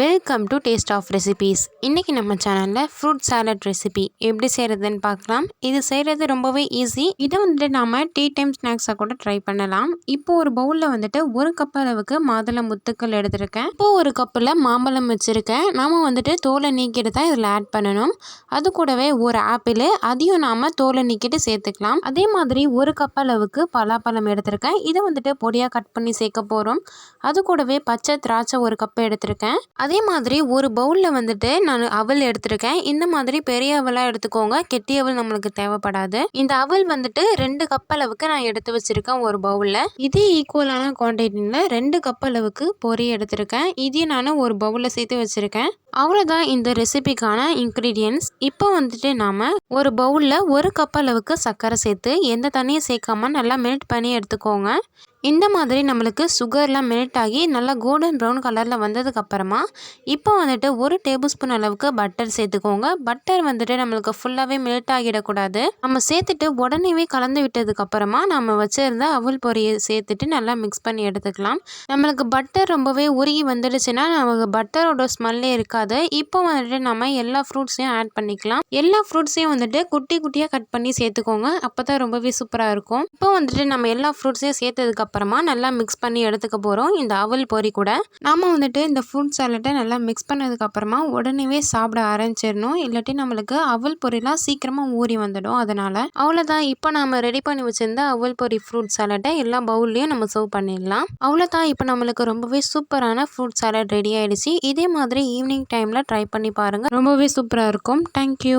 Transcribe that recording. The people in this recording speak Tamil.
Welcome to taste of recipes இன்றைக்கி நம்ம சேனலில் ஃப்ரூட் சாலட் ரெசிபி எப்படி செய்கிறதுன்னு பார்க்கலாம். இது செய்கிறது ரொம்பவே ஈஸி இதை வந்துட்டு நாம் டீ டைம் ஸ்நாக்ஸாக கூட ட்ரை பண்ணலாம். இப்போ ஒரு பவுலில் வந்துட்டு ஒரு கப் அளவுக்கு மாதுளை முத்துக்கள் எடுத்திருக்கேன். இப்போ ஒரு கப்பில் மாம்பழம் வச்சுருக்கேன். நாம் வந்துட்டு தோலை நீக்கிட்டு தான் இதில் ஆட் பண்ணணும். அது கூடவே ஒரு ஆப்பிள் அதையும் நாம் தோலை நீக்கிட்டு சேர்த்துக்கலாம். அதே மாதிரி ஒரு கப் அளவுக்கு பலாப்பழம் எடுத்திருக்கேன். இதை வந்துட்டு பொடியாக கட் பண்ணி சேர்க்க போகிறோம் அது கூடவே பச்சை திராட்சை ஒரு கப் எடுத்திருக்கேன். அதே மாதிரி ஒரு பவுலில் வந்துட்டு நான் அவல் எடுத்திருக்கேன். இந்த மாதிரி பெரிய அவலாக எடுத்துக்கோங்க. கெட்டி அவல் நம்மளுக்கு தேவைப்படாது. இந்த அவல் வந்துட்டு ரெண்டு கப் அளவுக்கு நான் எடுத்து வச்சுருக்கேன் ஒரு பவுலில். இதே ஈக்குவலான குவான்டிட்டியில் ரெண்டு கப் அளவுக்கு பொறி எடுத்திருக்கேன். இதையும் நான் ஒரு பவுலில் சேர்த்து வச்சுருக்கேன். அவ்வளோதான் இந்த ரெசிபிக்கான இன்க்ரீடியன்ஸ் இப்போ வந்துட்டு நாம் ஒரு பவுலில் ஒரு கப் அளவுக்கு சர்க்கரை சேர்த்து எந்த தண்ணியும் சேர்க்காம நல்லா மெல்ட் பண்ணி எடுத்துக்கோங்க. இந்த மாதிரி நம்மளுக்கு சுகர்லாம் மெல்ட் ஆகி நல்லா கோல்டன் ப்ரௌன் கலரில் வந்ததுக்கப்புறமா இப்போ வந்துட்டு ஒரு டேபிள் ஸ்பூன் அளவுக்கு பட்டர் சேர்த்துக்கோங்க. பட்டர் வந்துட்டு நம்மளுக்கு ஃபுல்லாகவே மெல்ட் ஆகிடக்கூடாது. நம்ம சேர்த்துட்டு உடனேவே கலந்து விட்டதுக்கப்புறமா நம்ம வச்சுருந்த அவல் பொரியை சேர்த்துட்டு நல்லா மிக்ஸ் பண்ணி எடுத்துக்கலாம். நம்மளுக்கு பட்டர் ரொம்பவே உருகி வந்துடுச்சுன்னா நமக்கு பட்டரோட ஸ்மெல்லே இருக்காது. இப்போ வந்துட்டு நம்ம எல்லா ஃப்ரூட்ஸையும் ஆட் பண்ணிக்கலாம். எல்லா ஃப்ரூட்ஸையும் வந்து வந்துட்டு குட்டி குட்டியாக கட் பண்ணி சேர்த்துக்கோங்க. அப்போ தான் ரொம்பவே சூப்பராக இருக்கும். இப்போ வந்துட்டு நம்ம எல்லா ஃப்ரூட்ஸையும் சேர்த்ததுக்கப்புறமா நல்லா மிக்ஸ் பண்ணி எடுத்துக்க போகிறோம் இந்த அவல் பொறி கூட. நாம் வந்துட்டு இந்த ஃப்ரூட் சாலட்டை நல்லா மிக்ஸ் பண்ணதுக்கப்புறமா உடனே சாப்பிட ஆரம்பிச்சிடணும். இல்லாட்டி நம்மளுக்கு அவல் பொரிலாம் சீக்கிரமாக ஊறி வந்துடும். அதனால் அவ்வளோதான் இப்போ நாம் ரெடி பண்ணி வச்சுருந்த அவல் பொரி ஃப்ரூட் சாலட்டை எல்லா பவுல்லையும் நம்ம சர்வ் பண்ணிடலாம். அவ்வளோதான் இப்போ நம்மளுக்கு ரொம்பவே சூப்பரான ஃப்ரூட் சாலட் ரெடி ஆகிடுச்சு இதே மாதிரி ஈவினிங் டைமில் ட்ரை பண்ணி பாருங்கள் ரொம்பவே சூப்பராக இருக்கும். தேங்க்யூ